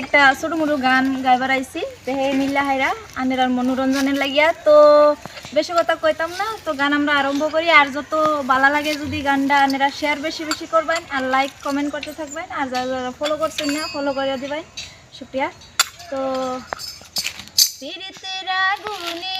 একটা ছোট মোটো গান গাইবার আইছি। তো হে মিল্লা হাইরা, আনের আর মনোরঞ্জনের লাগিয়া। তো বেশি কথা কইতাম না, তো গান আমরা আরম্ভ করি। আর যত ভালো লাগে যদি গানটা আনেরা শেয়ার বেশি বেশি করবেন, আর লাইক কমেন্ট করতে থাকবেন। আর যারা যারা ফলো করছেন না ফলো করে দিবেন। শুক্রিয়া। তো আগুনে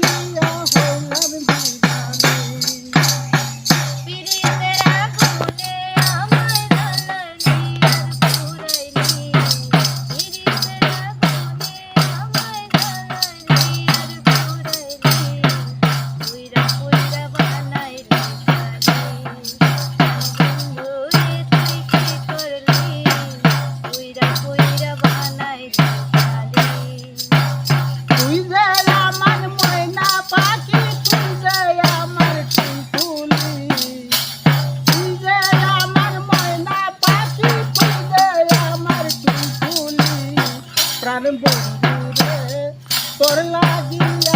Maria. பிராணம் பொருளாகிய